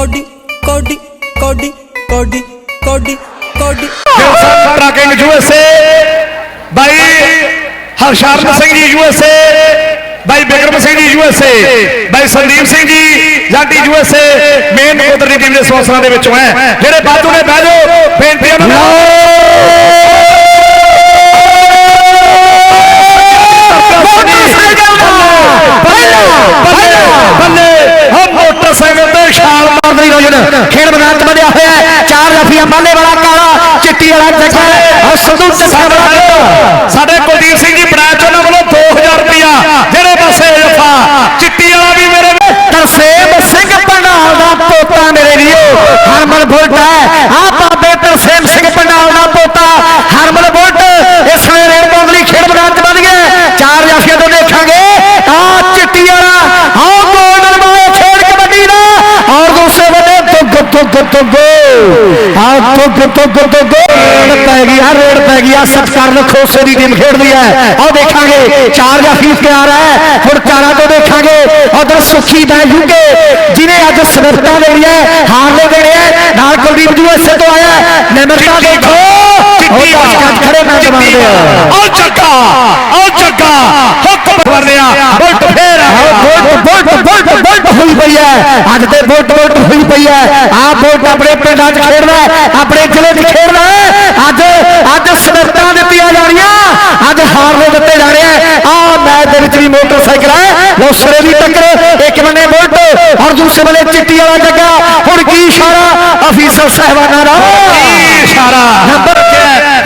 Cody ਕੋਡੀ ਕੋਡੀ ਕੋਡੀ ਕੋਡੀ ਕੋਡੀ। ਦਿਲਸਨ ਟਰਕਿੰਗ ਯੂਐਸਏ ਬਾਈ ਹਰਸ਼ਰਨ ਸਿੰਘ ਜੀ ਯੂਐਸਏ ਬਾਈ ਬਿਕਰਮ ਸਿੰਘ ਜੀ ਯੂਐਸਏ ਬਾਈ ਸੰਦੀਪ ਸਿੰਘ ਜੀ ਜਾਂਟੀ ਯੂਐਸਏ ਮੇਨ ਨਕੋਦਰ ਦੀ ਟੀਮ ਦੇ ਸਪਾਂਸਰਾਂ ਦੇ ਵਿੱਚੋਂ ਹੈ ਜਿਹੜੇ ਬਾਜੂ ਨੇ ਬਹਿ ਜਾਓ। ਰੋਜਨ ਖੇਡ ਮੈਦਾਨ ਚ ਵਧਿਆ ਹੋਇਆ ਹੈ। ਚਾਰ ਜਫੀਆਂ ਮਾਲੇ ਵਾਲਾ ਕਾਲਾ ਚਿੱਟੀ ਵਾਲਾ ਜੱਗਾ ਔਰ ਸੰਧੂ ਚੱਕਾ ਵਾਲਾ। ਸਾਡੇ ਕੁਲਦੀਪ ਸਿੰਘ ਜੀ ਬ੍ਰਾਂਚ ਉਹਨਾਂ ਵੱਲੋਂ 2000 ਰੁਪਇਆ ਜਿਹੜੇ ਪਾਸੇ ਜਫਾ ਚਿੱਟੀ ਵਾਲਾ ਵੀ ਮੇਰੇ ਤਰਸੇਮ ਸਿੰਘ ਪੰਡਾਲ ਦਾ ਪੋਤਾ ਮੇਰੇ ਵੀਰੋ ਹਰਮਨ ਬੁਲਟ ਹੈ ਆ ਬਾਬੇ ਤਰਸੇਮ ਸਿੰਘ ਪੰਡਾਲ ਦਾ ਪੋਤਾ ਹਰਮਨ ਬੁਲਟ ਇਸ ਵੇਲੇ ਰੇਡ ਬੋਗਲੀ ਖੇਡ ਮੈਦਾਨ ਚ ਵਧ ਗਿਆ ਚਾਰ ਜਾਫੀਆਂ ਤੋਂ ਦੇਖਾਂਗੇ ਆ ਚਿੱਟੀ ਵਾਲਾ ਆ ਗੋਲਡਨ ਬਾਏ ਖੇਡ ਕਬੱਡੀ ਦਾ ਔਰ ਦੂਸਰੇ ਬੰਨੇ ਦੁੱਗ ਦੁੱਗ ਦੁੱਗ ਆ ਦੁੱਗ ਦੁੱਗ ਦੁੱਗ ਰੇਡ ਪੈ ਗਈ ਆ ਰੇਡ ਪੈ ਗਈ ਆ ਸਤਕਾਰ ਖੋਸੇ ਦੀ ਟੀਮ ਖੇਡਦੀ ਹੈ ਆਹ ਦੇਖਾਂਗੇ ਚਾਰ ਜਾਫੀ ਤਿਆਰ ਹੈ ਹੁਣ ਚਾਰਾਂ ਤੋਂ ਦੇਖਾਂਗੇ ਉਧਰ ਸੁਖੀ ਦਾ ਯੂਕੇ ਜਿਹਨੇ ਅੱਜ ਸਵਿਫਟਾਂ ਦੇਣੀ ਹੈ ਹਾਰਲੇ ਦੇਣੀ ਹੈ ਨਾਲ ਕੁਲਦੀਪ ਜੂ ਇਸੇ ਤੋਂ ਆਇਆ ਹੈ। ਨਿਮਰਤਾ ਦੇਖੋ ਚਿੱਟੀ ਉਹ ਦਰਸ਼ਕਾਂ 'ਚ ਖੜੇ ਮੈਚ ਬਣਦੇ ਆ ਆਓ ਚੱਕਾ ਆਓ ਚੱਕਾ ਹੁੱਕ ਵਰਨਿਆ ਬੁਲਟ ਫੇਰ ਬੋਲਟ ਬੋਲਟ ਬੋਲਟ ਬੋਲਟ ਹੋਈ ਪਈ ਹੈ। ਅੱਜ ਤੇ ਬੋਲਟ ਬੋਲਟ ਹੋਈ ਪਈ ਹੈ। ਆ ਬੋਲਟ ਆਪਣੇ ਪਿੰਡਾਂ 'ਚ ਖੇਡਦਾ ਆਪਣੇ ਜ਼ਿਲ੍ਹੇ 'ਚ ਖੇਡਦਾ ਅੱਜ ਅੱਜ ਸਨਰਤਾਂ ਦਿੱਤੀਆਂ ਜਾਣੀਆਂ ਅੱਜ ਹਾਰਲੇ ਦਿੱਤੇ ਜਾਣੇ ਆ ਆ ਮੈਚ ਦੇ ਵਿੱਚ ਵੀ ਮੋਟਰਸਾਈਕਲ ਹੈ। ਲੋ ਦੀ ਟੱਕਰ, ਇੱਕ ਬੰਨੇ ਵੋਟ। ਔਰ ਦੂਸਰੇ ਬੰਨੇ ਚਿੱਟੀ ਵਾਲਾ ਜੱਗਾ। ਹੁਣ ਕੀ ਇਸ਼ਾਰਾ? ਅਫੀਸਰ ਸਾਹਿਬਾਨਾਂ ਦਾ। ਕੀ ਇਸ਼ਾਰਾ ਨੰਬਰ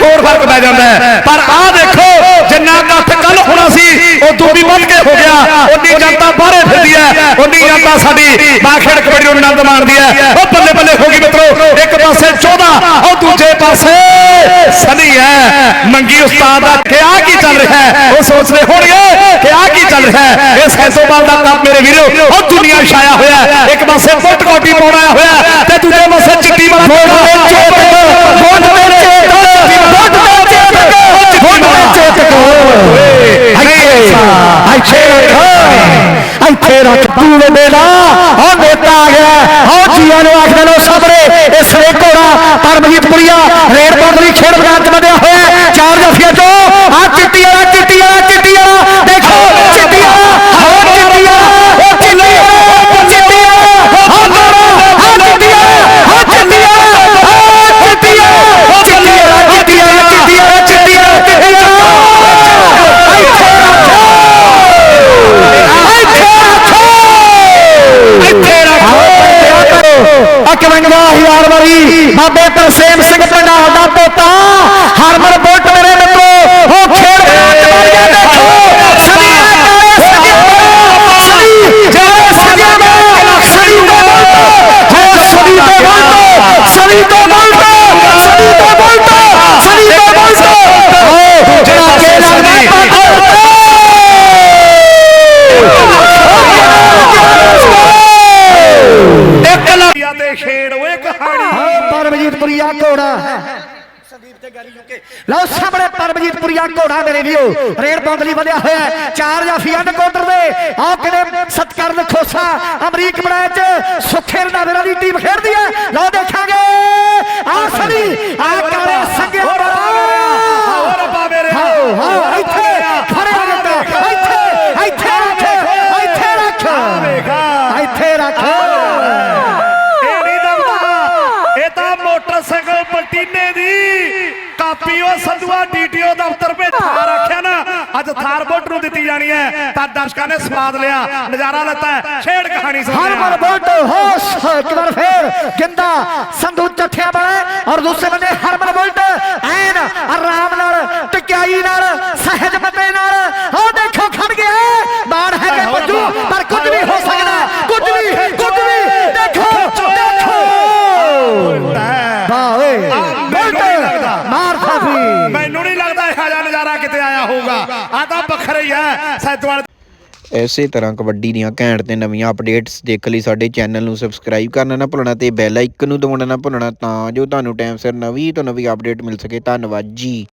ਹੋਰ ਫ਼ਰਕ ਪੈ ਜਾਂਦਾ ਹੈ ਪਰ ਆਹ ਦੇਖੋ ਜਿੰਨਾ ਇਕੱਠ ਕੱਲ ਹੋਣਾ ਸੀ ਉਦੋਂ ਵੀ ਵੱਧ ਕੇ ਹੋ ਗਿਆ ਉਨੀ ਜਨਤਾ ਬਾਹਰੇ ਫਿਰਦੀ ਹੈ ਜਨਤਾ ਸਾਡੀ ਬਾਖੇੜ ਕਬੱਡੀ ਨੂੰ ਆਨੰਦ ਮਾਣਦੀ ਹੈ ਉਹ ਬੱਲੇ ਬੱਲੇ ਹੋ ਗਈ ਮਿੱਤਰੋ ਇੱਕ ਪਾਸੇ 14 ਉਹ ਦੂਜੇ ਪਾਸੇ ਸਨੀ ਹੈ ਮੰਗੀ ਉਸਤਾਦ ਦਾ ਕਿ ਆ ਕੀ ਚੱਲ ਰਿਹਾ ਹੈ ਉਹ ਸੋਚ ਰਹੇ ਹੋਣਗੇ ਕਿ ਆ ਕੀ ਚੱਲ ਰਿਹਾ ਹੈ ਇਹ ਸੈਂਸੋਬਾਲ ਦਾ ਕੱਪ ਮੇਰੇ ਵੀਰੋ ਉਹ ਦੁਨੀਆ ਛਾਇਆ ਹੋਇਆ। ਇੱਕ ਪਾਸੇ ਫੁੱਟ ਕੋਟੀ ਪਾਉਣਾ ਹੋਇਆ ਹੈ ਤੇ ਦੂਜੇ ਪਾਸੇ ਚਿੱਟੀ ਵਾਲਾ ਵੋਟ ਦੇ ਚੇਤਕ ਵੋਟ ਦੇ ਚੇਤਕ ਵੋਟ ਦੇ ਚੇਤਕ ਵੋਟ ਦੇ ਚੇਤਕ ਇੱਥੇ ਰੱਖ ਇੱਥੇ ਰੱਖ ਤੂੰ ਮੇਰਾ ਉਹ ਨੇਤਾ ਆ ਗਿਆ। ਉਹ ਜੀਆਂ ਨੂੰ ਆਖਦੇ ਲੋ ਸਾਹਮਣੇ ਇਸ ਵੇ ਘੋੜਾ ਪਰਮਜੀਤਪੁਰੀਆ ਰੇਡ ਬੋਗਲੀ ਖੇਡ ਮੈਦਾਨ ਚ ਵਧਿਆ ਹੋਇਆ ਹੈ। ਚਾਰ ਜਫੀਆਂ ਤੋਂ ਆ ਚਿੱਟੀ ਵਾਲਾ ਚਿੱਟੀ ਵਾਲਾ ਚਿੱਟੀ ਵਾਲਾ ਦੇਖੋ ਚਿੱਟੀ ਵਾਲਾ ਉਹ ਚਿੱਟੀ ਵਾਲਾ ਉਹ ਚਿੱਟੀ ਵਾਲਾ ਚਿੱਟੀ ਵਾਲਾ ਉਹ ਦੋਨੋਂ ਆ ਚਿੱਟੀ ਵਾਲਾ ਉਹ ਚਿੱਟੀ ਵਾਲਾ ਉਹ ਚਿੱਟੀ ਵਾਲਾ ਉਹ ਚਿੱਟੀ ਵਾਲਾ ਚਿੱਟੀ ਵਾਲਾ ਚਿੱਟੀ ਵਾਲਾ ਚਿੱਟੀ ਵਾਲਾ ਚਿੱਟੀ ਵਾਲਾ ਇੱਥੇ ਰੱਖੋ 51000 ਵਾਰੀ ਬਾਬੇ ਤਰਸੇਮ ਸਿੰਘ ਪੰਡਾਲ ਦਾ ਪੋਤਾ ਹਰਮਨ ਬੁੱਟ ਮੇਰੇ ਮਿੱਤਰੋ ਉਹ ਖੇਡ ਮੈਦਾਨ ਚ ਵੜ ਗਿਆ ਦੇਖੋ ਸਨੀ ਕਾਲੇ ਸੰਗੇ ਸਨੀ ਜਿਹੜੇ ਸੰਗੇ ਦਾ ਸਨੀ ਦਾ ਹੈ ਸਨੀ ਦਾ ਬੋਲਟੋ ਸਨੀ ਦਾ ਬੋਲਟੋ ਸਨੀ ਦਾ ਬੋਲਟੋ ਸਨੀ ਦਾ ਬੋਲਟੋ ਓ ਜਿਹੜਾ ਕੇ ਲੱਗਦਾ ਇੱਕ ਲੱਖਿਆ ਤੇ ਛੇੜ ਓਏ ਕਹਾਣੀ ਪਰਮਜੀਤਪੁਰੀਆ ਘੋੜਾ। ਸੰਦੀਪ ਤੇ ਗੈਰੀ ਯੂਕੇ ਲਓ ਸਾਹਮਣੇ ਪਰਮਜੀਤਪੁਰੀਆ ਘੋੜਾ ਮੇਰੇ ਵੀਓ ਰੇਡ ਬੌਂਦਲੀ ਵਧਿਆ ਹੋਇਆ। ਚਾਰ ਜਾਫੀਆਂ ਨਕੋਦਰ ਦੇ ਆਹ ਕਿਹੜੇ ਸਤਕਰਨ ਖੋਸਾ ਅਮਰੀਕ ਬਣਾ ਚ। ਸੁਖੇ ਰੰਧਾਵੇਰਾ ਦੀ ਟੀਮ ਖੇਡਦੀ ਹੈ। ਲਓ ਦੇਖਾਂਗੇ ਆ ਸਣੀ ਆ ਕਾਲੇ ਸੰਗੇ ਹੋਰ ਰੱਬਾ ਮੇਰੇ ਹਾਓ ਹਾਓ ਇੱਥੇ ਖੜੇ ਹੋ ਦਿੱਤਾ ਇੱਥੇ ਇੱਥੇ ਰੱਖ ਇੱਥੇ ਰੱਖ ਇੱਥੇ ਰੱਖ ਇਹ ਨਹੀਂ ਦਬਦਾ ਇਹ ਤਾਂ ਮੋਟਰਸਾਈਕਲ ਪਲਟੀਨੇ ਦੀ ਉਹ ਸੰਧੂਆ ਡੀਟੀਓ ਦਫ਼ਤਰ ਵਿੱਚ ਥਾਰ ਰੱਖਿਆ ਨਾ ਅੱਜ ਥਾਰ ਬੋਟ ਨੂੰ ਦਿੱਤੀ ਜਾਣੀ ਹੈ ਤਾਂ ਦਰਸ਼ਕਾਂ ਨੇ ਸਵਾਦ ਲਿਆ ਨਜ਼ਾਰਾ ਲੱਤਾ। ਛੇੜ ਕਹਾਣੀ ਸੁਣਦੇ ਹਰਮਨ ਹਾਂ। ਬੋਲਟ ਹੋਸ਼ ਇੱਕ ਵਾਰ ਫੇਰ ਗਿੰਦਾ ਸੰਧੂ ਚੱਠਿਆ ਵਾਲਾ ਔਰ ਦੂਸਰੇ ਬੰਨੇ ਹਰਮਨ ਬੋਲਟ ਐਨ ਆਰਾਮ ਨਾਲ ਟਕਿਆਈ ਨਾਲ ਆ ਤਾਂ ਵੱਖਰਾ ਹੀ ਹੈ ਸੈਦਵਾਲ ਇਸੇ ਤਰ੍ਹਾਂ ਕਬੱਡੀ ਦੀਆਂ ਘੈਂਟ ਤੇ ਨਵੀਆਂ ਅਪਡੇਟਸ ਦੇਖਣ ਲਈ ਸਾਡੇ ਚੈਨਲ ਨੂੰ ਸਬਸਕ੍ਰਾਈਬ ਕਰਨਾ ਨਾ ਭੁੱਲਣਾ ਤੇ ਬੈਲ ਆਈਕਨ ਨੂੰ ਦਬਾਉਣਾ ਨਾ ਭੁੱਲਣਾ ਤਾਂ ਜੋ ਤੁਹਾਨੂੰ ਟਾਈਮ ਸਿਰ ਨਵੀਂ ਤੋਂ ਨਵੀਂ ਅਪਡੇਟ ਮਿਲ ਸਕੇ। ਧੰਨਵਾਦ ਜੀ।